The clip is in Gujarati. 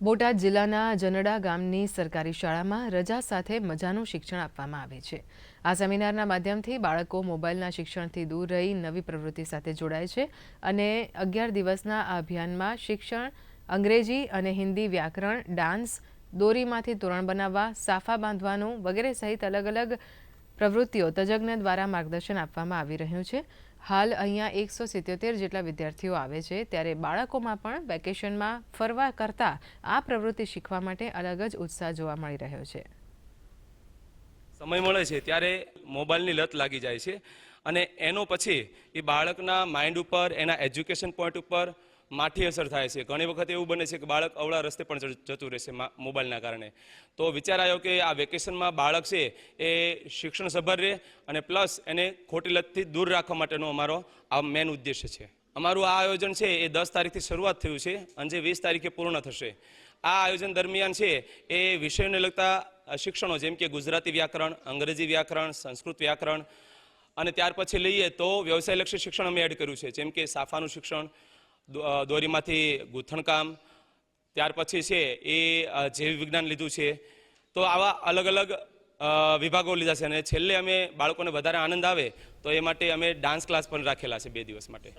બોટાદ જિલ્લાના જનડા ગામની સરકારી શાળામાં રજા સાથે મજાનું શિક્ષણ આપવામાં આવે છે. આ સેમિનારના માધ્યમથી બાળકો મોબાઈલના શિક્ષણથી દૂર રહી નવી પ્રવૃત્તિ સાથે જોડાય છે અને અગિયાર દિવસના આ અભિયાનમાં શિક્ષણ, અંગ્રેજી અને હિન્દી વ્યાકરણ, ડાન્સ, દોરીમાંથી તોરણ બનાવવા, સાફા બાંધવાનું વગેરે સહિત અલગ અલગ પ્રવૃત્તિઓ તજજ્ઞ દ્વારા માર્ગદર્શન આપવામાં આવી રહ્યું છે. હાલ અહીંયા એકસો સિત્યોતેર જેટલા વિદ્યાર્થીઓ આવે છે. ત્યારે બાળકોમાં પણ વેકેશનમાં ફરવા કરતાં આ પ્રવૃત્તિ શીખવા માટે અલગ જ ઉત્સાહ જોવા મળી રહ્યો છે. સમય મળે છે ત્યારે મોબાઈલની લત લાગી જાય છે. અને એનો પછી એ બાળકના માઇન્ડ ઉપર, એના એજ્યુકેશન પોઈન્ટ ઉપર માઠી અસર થાય છે. ઘણી વખત એવું બને છે કે બાળક અવળા રસ્તે પણ જતું રહેશે મોબાઈલના કારણે. તો વિચાર આવ્યો કે આ વેકેશનમાં બાળક છે એ શિક્ષણ સભર રહે અને પ્લસ એને ખોટી લતથી દૂર રાખવા માટેનો અમારો આ મેન ઉદ્દેશ્ય છે. અમારું આ આયોજન છે એ દસ તારીખથી શરૂઆત થયું છે. અને જે વીસ તારીખે પૂર્ણ થશે. આ આયોજન દરમિયાન છે એ વિષયોને લગતા શિક્ષણો જેમ કે ગુજરાતી વ્યાકરણ, અંગ્રેજી વ્યાકરણ, સંસ્કૃત વ્યાકરણ અને ત્યાર પછી લઈએ તો વ્યવસાયલક્ષી શિક્ષણ અમે એડ કર્યું છે. જેમ કે સાફાનું શિક્ષણ દોરીમાંથી ગૂંથણકામ ત્યાર પછી છે એ જૈવ વિજ્ઞાન લીધું છે. તો આવા અલગ અલગ વિભાગો લીધા છે અને છેલ્લે અમે બાળકોને વધારે આનંદ આવે તો એ માટે અમે ડાન્સ ક્લાસ પણ રાખેલા છે બે દિવસ માટે.